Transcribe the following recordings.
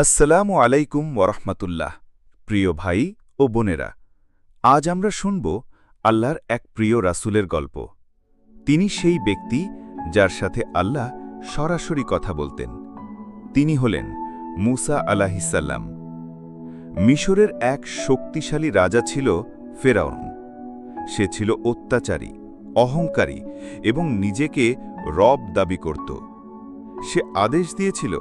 আসসালামু আলাইকুম ওরহমতুল্লাহ, প্রিয় ভাই ও বোনেরা। আজ আমরা শুনব আল্লাহর এক প্রিয় রাসুলের গল্প। তিনি সেই ব্যক্তি যার সাথে আল্লাহ সরাসরি কথা বলতেন। তিনি হলেন মুসা আলাহিসাল্লাম মিশরের এক শক্তিশালী রাজা ছিল ফেরাউন। সে ছিল অত্যাচারী, অহংকারী এবং নিজেকে রব দাবি করত। সে আদেশ দিয়েছিল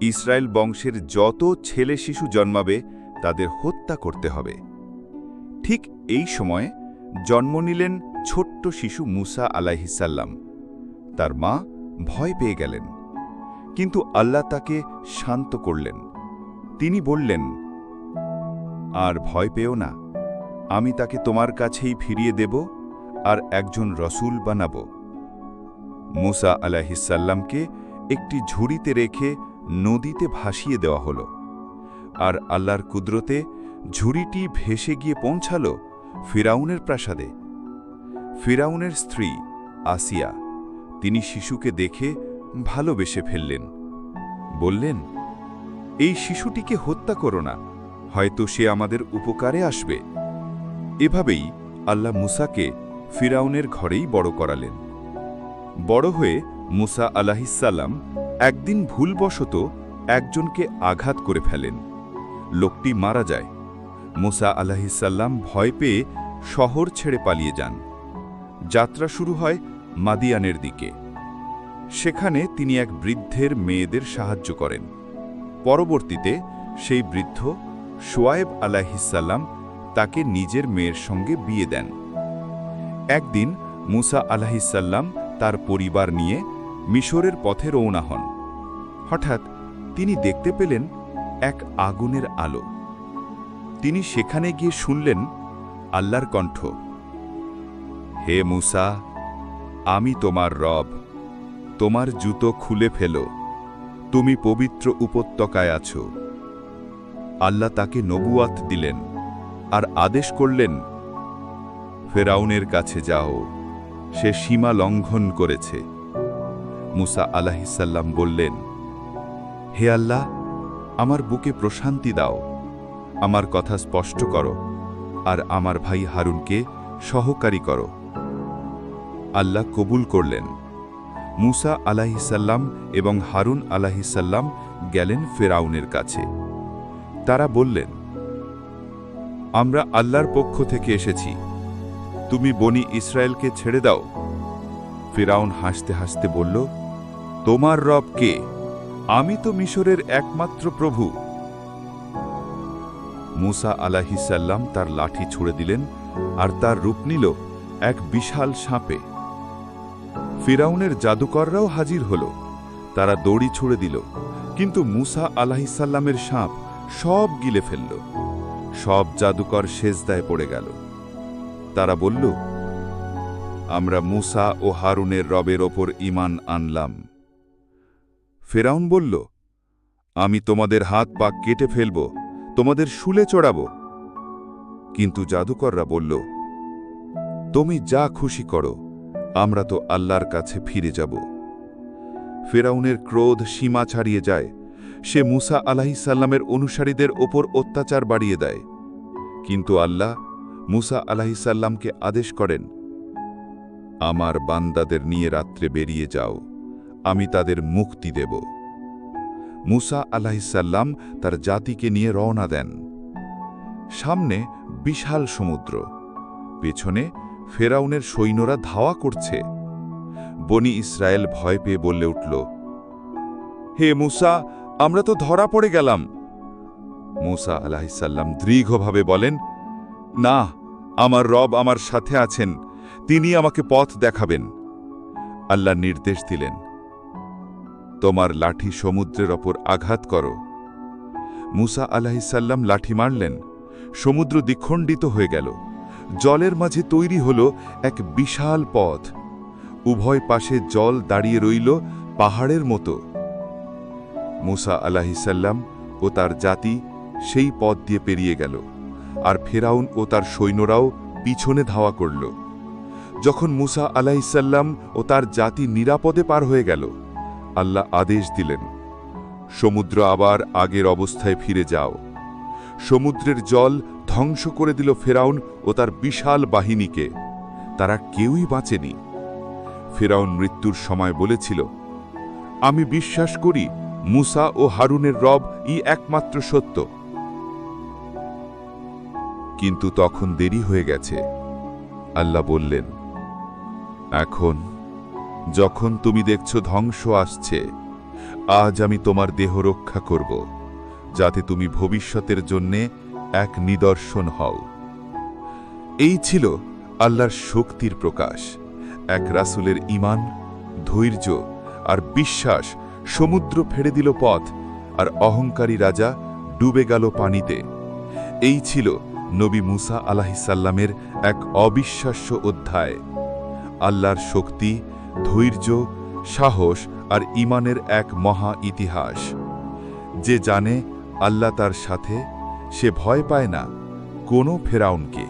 ইসরায়েল বংশের যত ছেলে শিশু জন্মাবে, তাদের হত্যা করতে হবে। ঠিক এই সময়ে জন্ম নিলেন ছোট্ট শিশু মুসা আলাহিসাল্লাম তার মা ভয় পেয়ে গেলেন। কিন্তু আল্লাহ তাকে শান্ত করলেন। তিনি বললেন, আর ভয় পেও না। আমি তাকে তোমার কাছেই ফিরিয়ে দেব আর একজন রসুল বানাব। মুসা আলাহিসাল্লামকে একটি ঝুড়িতে রেখে নদীতে ভাসিয়ে দেওয়া হল। আর আল্লাহর কুদরতে ঝুড়িটি ভেসে গিয়ে পৌঁছাল ফিরাউনের প্রাসাদে। ফিরাউনের স্ত্রী আসিয়া তিনি শিশুকে দেখে ভালোবেসে ফেললেন। বললেন, এই শিশুটিকে হত্যা করো না, হয়তো সে আমাদের উপকারে আসবে। এভাবেই আল্লাহ মুসাকে ফিরাউনের ঘরেই বড় করালেন। বড় হয়ে মুসা আলাহিসাল্লাম একদিন ভুলবশত একজনকে আঘাত করে ফেলেন। লোকটি মারা যায়। মুসা আলাহিসাল্লাম ভয় পেয়ে শহর ছেড়ে পালিয়ে যান। যাত্রা শুরু হয় মাদিয়ানের দিকে। সেখানে তিনি এক বৃদ্ধের মেয়েদের সাহায্য করেন। পরবর্তীতে সেই বৃদ্ধ সোয়ায়েব আলাহিসাল্লাম তাকে নিজের মেয়ের সঙ্গে বিয়ে দেন। একদিন মুসা আলাহিসাল্লাম তার পরিবার নিয়ে মিশরের পথে রওনা হন। হঠাৎ তিনি দেখতে পেলেন এক আগুনের আলো। তিনি সেখানে গিয়ে শুনলেন আল্লাহর কণ্ঠ, হে মুসা, আমি তোমার রব, তোমার জুতো খুলে ফেলো, তুমি পবিত্র উপত্যকায় আছো। আল্লাহ তাকে নবুয়াত দিলেন আর আদেশ করলেন, ফেরাউনের কাছে যাও, সে সীমা লঙ্ঘন করেছে। মুসা আলাহিসাল্লাম বললেন, হে আল্লাহ, আমার বুকে প্রশান্তি দাও, আমার কথা স্পষ্ট করো, আর আমার ভাই হারুনকে সহকারী করো। আল্লাহ কবুল করলেন। মুসা আলাহিসাল্লাম এবং হারুন আলাহিসাল্লাম গেলেন ফেরাউনের কাছে। তারা বললেন, আমরা আল্লাহর পক্ষ থেকে এসেছি, তুমি বনি ইসরায়েলকে ছেড়ে দাও। ফেরাউন হাসতে হাসতে বলল তোমার রব কে? আমি তো মিশরের একমাত্র প্রভু। মুসা আলাহিসাল্লাম তার লাঠি ছুড়ে দিলেন আর তার রূপ নিল এক বিশাল সাপে। ফিরাউনের জাদুকররাও হাজির হল। তারা দড়ি ছুড়ে দিল, কিন্তু মুসা আলাহিসাল্লামের সাপ সব গিলে ফেলল। সব জাদুকর সেজদায় পড়ে গেল। তারা বলল, আমরা মুসা ও হারুনের রবের ওপর ইমান আনলাম। ফেরাউন বলল, আমি তোমাদের হাত পা কেটে ফেলব, তোমাদের শুলে চড়াব। কিন্তু জাদুকররা বলল, তুমি যা খুশি করো, আমরা তো আল্লাহর কাছে ফিরে যাব। ফেরাউনের ক্রোধ সীমা ছাড়িয়ে যায়। সে মুসা আলাহিসাল্লামের অনুসারীদের ওপর অত্যাচার বাড়িয়ে দেয়। কিন্তু আল্লাহ মুসা আলাহিসাল্লামকে আদেশ করেন, আমার বান্দাদের নিয়ে রাত্রে বেরিয়ে যাও। আমি তাদের মুক্তি দেব। মুসা আলাহিসাল্লাম তার জাতিকে নিয়ে রওনা দেন। সামনে বিশাল সমুদ্র। পেছনে ফেরাউনের সৈন্যরা ধাওয়া করছে। বনি ইসরায়েল ভয় পেয়ে বললে উঠল, হে মুসা, আমরা তো ধরা পড়ে গেলাম। মুসা আলাহিসাল্লাম দৃঢ়ভাবে বলেন, না, আমার রব আমার সাথে আছেন। তিনি আমাকে পথ দেখাবেন। আল্লাহ নির্দেশ দিলেন। তোমার লাঠি সমুদ্রের ওপর আঘাত করো। মুসা আলাহিসাল্লাম লাঠি মারলেন, সমুদ্র দ্বিখণ্ডিত হয়ে গেল। জলের মাঝে তৈরি হল এক বিশাল পথ। উভয় পাশে জল দাঁড়িয়ে রইল পাহাড়ের মতো। মুসা আলাহিসাল্লাম ও তার জাতি সেই পথ দিয়ে পেরিয়ে গেল, আর ফেরাউন ও তার সৈন্যরাও পিছনে ধাওয়া করল। যখন মুসা আলাহিসাল্লাম ও তার জাতি নিরাপদে পার হয়ে গেল আল্লাহ আদেশ দিলেন, সমুদ্র আবার আগের অবস্থায় ফিরে যাও। সমুদ্রের জল ধ্বংস করে দিল ফেরাউন ও তার বিশাল বাহিনীকে। তারা কেউই বাঁচেনি। ফেরাউন মৃত্যুর সময় বলেছিল, আমি বিশ্বাস করি মুসা ও হারুনের রব ই একমাত্র সত্য। কিন্তু তখন দেরি হয়ে গেছে। আল্লাহ বললেন, এখন যখন তুমি দেখছ ধ্বংস আসছে, আজ আমি তোমার দেহ রক্ষা করব, যাতে তুমি ভবিষ্যতের জন্যে এক নিদর্শন হও। এই ছিল আল্লাহর শক্তির প্রকাশ, এক রাসুলের ইমান ধৈর্য আর বিশ্বাস সমুদ্র ফেড়ে দিল পথ আর অহংকারী রাজা ডুবে গেল পানিতে। এই ছিল নবী মুসা আলাহিসাল্লামের এক অবিশ্বাস্য অধ্যায়। আল্লাহর শক্তি ধৈর্য, সাহস আর ইমানের এক মহা ইতিহাস। যে জানে আল্লাহ তার সাথে, সে ভয় পায় না কোনো ফেরাউনকে।